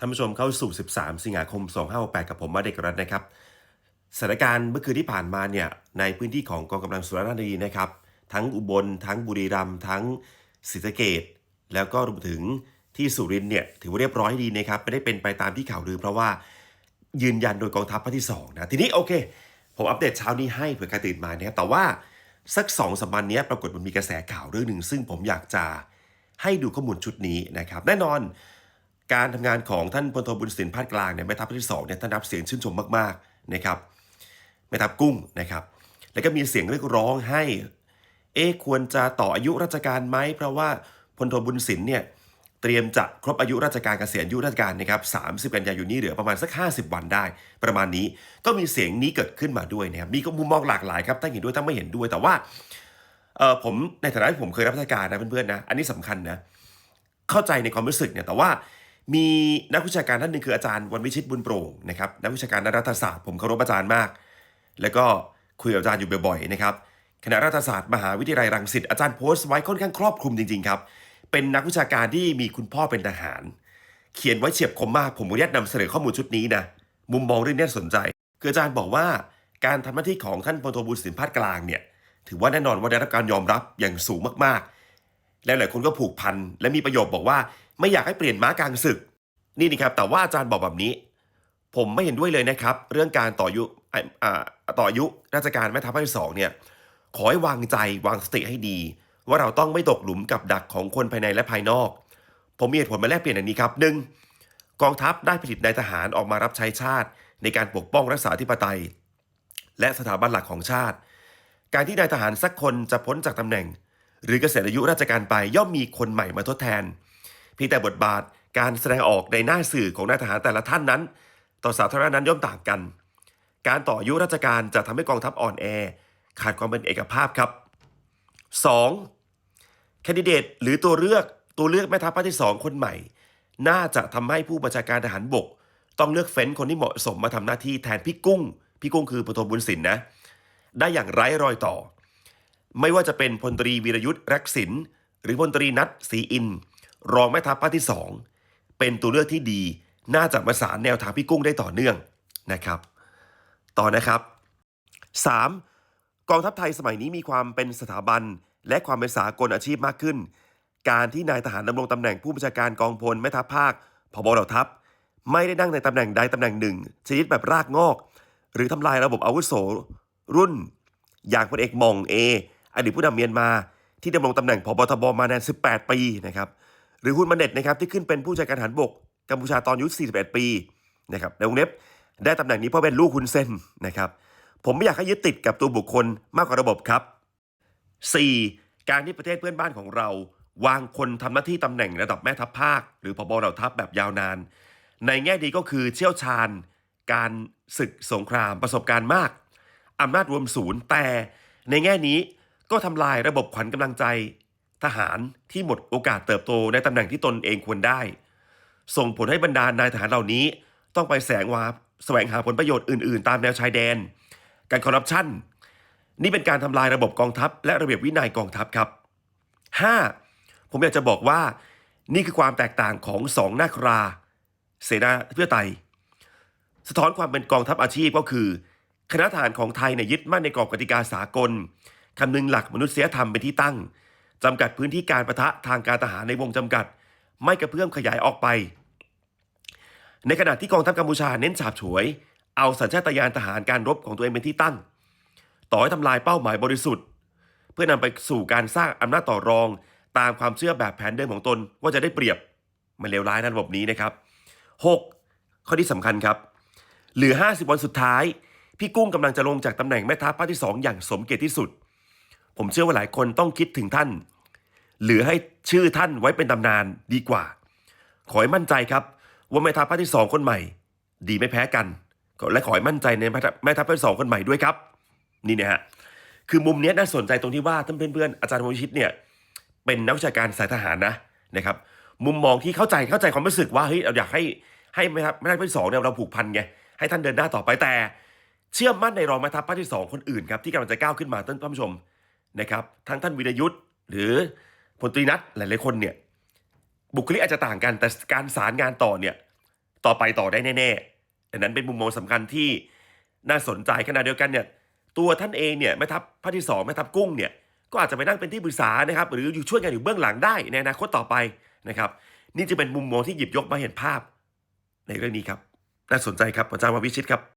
ท่านผู้ชมเข้าสู่ 13 สิงหาคม 2568 กับผมมาเด็กรัฐนะครับ สถานการณ์เมื่อคืนที่ผ่านมาเนี่ยในพื้นที่ของกองกำลังสุรนารีนะครับ ทั้งอุบล ทั้งบุรีรัมย์ทั้งศรีสะเกดแล้วก็รวมถึงที่สุรินเนี่ยถือว่าเรียบร้อยดีนะครับไม่ได้เป็นไปตามที่ข่าวลือเพราะว่ายืนยันโดยกองทัพภาคที่2นะทีนี้โอเค ผมอัปเดตเช้านี้ให้เผื่อใครตื่นมานะครับแต่ว่าสักสองสามวันเนี้ปรากฏมันมีกระแสข่าวเรื่องหนึ่งซึ่งผมอยากจะให้ดูข้อมูลชุดนี้นะครับ แน่นอน การทำงานของท่านพลโทบุญสินพาดกลางเนี่ยแม่ทัพที่สองเนี่ยท่านรับเสียงชื่นชมมากๆนะครับแม่ทัพกุ้งนะครับ แล้วก็มีเสียงเรียกร้องให้ เอ๊ควรจะต่ออายุราชการไหมเพราะว่าพลโทบุญสินเนี่ยเตรียมจะครบอายุราชการเกษียณอายุราชการนะครับ30 กันยายนนี้เหลือประมาณสัก 50 วันได้ ประมาณนี้ก็มีเสียงนี้เกิดขึ้นมาด้วยนะครับมีมุมมองหลากหลายครับทั้งเห็นด้วยทั้งไม่เห็นด้วยแต่ว่าเออผมในฐานะที่ผมเคยรับราชการนะเพื่อนๆนะอันนี้สำคัญนะเข้าใจในความรู้สึกเนี่ยแต่ว่า มีนักวิชาการท่านหนึ่งคืออาจารย์วันวิชิตบุญโปร่งนะครับนักวิชาการด้านรัฐศาสตร์ผมเคารพอาจารย์มาก แล้วก็คุยกับอาจารย์อยู่บ่อยๆนะครับคณะรัฐศาสตร์มหาวิทยาลัยรังสิตอาจารย์โพสต์ไว้ค่อนข้างครอบคลุมจริงๆครับเป็นนักวิชาการที่มีคุณพ่อเป็นทหาร เขียนไว้เฉียบคมมากผมขออนุญาตนำเสนอข้อมูลชุดนี้นะมุมมองเรื่องนี้สนใจคืออาจารย์บอกว่าการทำหน้าที่ของท่านพลโทบุญสินพาดกลางเนี่ยถือว่าแน่นอนว่าได้รับการยอมรับอย่างสูงมากๆ และหลายคนก็ผูกพันและมีประโยคบอกว่า ไม่อยากให้เปลี่ยนม้ากลางศึก นี่นะครับ แต่ว่าอาจารย์บอกแบบนี้ ผมไม่เห็นด้วยเลยนะครับ เรื่องการต่ออยุอต่ออายุราชการแม่ทัพภาคที่สองเนี่ยขอให้วางใจวางสติให้ดี ว่าเราต้องไม่ตกหลุมกับดักของคนภายในและภายนอก ผมมีเหตุผลมาแลกเปลี่ยนอย่างนี้ครับหนึ่งกองทัพได้ผลิตนายทหารออกมารับใช้ชาติ ในการปกป้องรักษาธิปไตย และสถาบันหลักของชาติ การที่นายทหารสักคนจะพ้นจากตำแหน่ง หรือเกษียณอายุราชการไปย่อมมีคนใหม่มาทดแทน เพียงแต่บทบาทการแสดงออกในหน้าสื่อของนายทหารแต่ละท่านนั้น ต่อสาธารณะนั้นย่อมต่างกัน การต่ออายุราชการจะทำให้กองทัพอ่อนแอ ขาดความเป็นเอกภาพครับ 2. แคนดิเดตหรือตัวเลือกตัวเลือกแม่ทัพภาคที่ 2 คนใหม่ น่าจะทำให้ผู้บัญชาการทหารบก ต้องเลือกเฟ้นคนที่เหมาะสมมาทำหน้าที่แทนพี่กุ้ง พี่กุ้งคือพลโทบุญสินนะ ได้อย่างไร้รอยต่อ ไม่ว่าจะเป็นพลตรีวีรยุทธ์รักษินหรือพลตรีนัทศรีอิน รองแม่ทัพภาคที่ 2 เป็นตัวเลือกที่ดี น่าจะมาสารแนวทางพี่กุ้งได้ต่อเนื่องนะครับ ต่อนะครับ 3. กองทัพไทยสมัยนี้มีความเป็นสถาบัน และความเป็นสากลอาชีพมากขึ้น การที่นายทหารดำรงตำแหน่งผู้บัญชาการกองพลแม่ทัพภาคพบเหล่าทัพ ไม่ได้นั่งในตำแหน่งใดตำแหน่งหนึ่ง ชนิดแบบรากงอก หรือทำลายระบบอาวุโสรุ่น อย่างพลเอกหมองเอ อดีตผู้นำเมียนมาที่ดำรงตำแหน่งพบทบมานาน 18 ปีนะครับหรือฮุนมันเน็ตนะครับที่ขึ้นเป็นผู้จัดการทหารบกกัมพูชาตอนอายุ 41 ปีนะครับในวงเล็บได้ตำแหน่งนี้เพราะเป็นลูกคุณเซนนะครับผมไม่อยากให้ยึดติดกับตัวบุคคลมากกว่าระบบครับ 4. การที่ประเทศเพื่อนบ้านของเรา วางคนทำหน้าที่ตำแหน่งระดับแม่ทัพภาค หรือพบเหล่าทัพแบบยาวนาน ในแง่ดีก็คือเชี่ยวชาญ การศึกสงครามประสบการณ์มากอำนาจรวมศูนย์แต่ในแง่นี้ ก็ทำลายระบบขวัญกำลังใจ ทหารที่หมดโอกาสเติบโตในตำแหน่งที่ตนเองควรได้ ส่งผลให้บรรดานายทหารเหล่านี้ ต้องไปแสวงวาแสวงหาผลประโยชน์อื่น ๆ ตามแนวชายแดน การคอร์รัปชันนี่เป็นการทำลายระบบกองทัพ และระเบียบวินัยกองทัพครับ 5. ผมอยากจะบอกว่านี่คือความแตกต่างของสองนาครา เสนาเพื่อไทยสะท้อนความเป็นกองทัพอาชีพก็คือ คณะทหารของไทยเนี่ยยึดมั่นในกรอบกติกาสากล คำนึงหลักมนุษยธรรมเป็นที่ตั้งจำกัดพื้นที่การประทะทางการทหารในวงจำกัด ไม่กระเพื่อมขยายออกไป ในขณะที่กองทัพกัมพูชาเน้นฉาบฉวย เอาสัญชาตญาณทหารการรบของตัวเองเป็นที่ตั้ง ต่อให้ทำลายเป้าหมายบริสุทธิ์ เพื่อนำไปสู่การสร้างอำนาจต่อรองตามความเชื่อแบบแผนเดิมของตนว่าจะได้เปรียบมันเลวร้ายในระบบนี้นะครับ 6. ข้อที่สำคัญครับ เหลือ 50 วันสุดท้าย พี่กุ้งกำลังจะลงจากตำแหน่งแม่ทัพภาคที่ 2 อย่างสมเกียรติที่สุด ผมเชื่อว่าหลายคนต้องคิดถึงท่านหลือให้ชื่อท่านไว้เป็นตำนานดีกว่า ขอให้มั่นใจครับ ว่าแม่ทัพภาคที่2คนใหม่ ดีไม่แพ้กัน และขอให้มั่นใจในแม่ทัพแม่ทัพภาคที่สองคนใหม่ด้วยครับ นี่นะฮะคือมุมนี้น่าสนใจตรงที่ว่าท่านเพื่อนๆอาจารย์วชิตเนี่ยเป็นนักวิชาการสายทหารนะนะครับ มุมมองที่เข้าใจเข้าใจความรู้สึกว่าเฮ้ยเราอยากให้ให้แม่ทัพแม่ทัพภาคที่สองเนี่ยเราผูกพันไงให้ท่านเดินหน้าต่อไปแต่เชื่อมั่นในรองแม่ทัพภาคที่สองคนอื่นครับที่กำลังจะก้าวขึ้นมาท่านผู้ชม นะครับทั้งท่านวิรยุทธ์หรือพลตรีนัทหลายๆคนเนี่ยบุคลิกอาจจะต่างกันแต่การสารงานต่อเนี่ยต่อไปต่อได้แน่ๆอันนั้นเป็นมุมมองสำคัญที่น่าสนใจขณะเดียวกันเนี่ยตัวท่านเองเนี่ยแม่ทัพภาคที่สองแม่ทัพกุ้งเนี่ยก็อาจจะไปนั่งเป็นที่ปรึกษานะครับ หรืออยู่ช่วยกันอยู่เบื้องหลังได้ในอนาคตต่อไปนะครับนี่จะเป็นมุมมองที่หยิบยกมาเห็นภาพในเรื่องนี้ครับ น่าสนใจครับอาจารย์ววิชิตครับ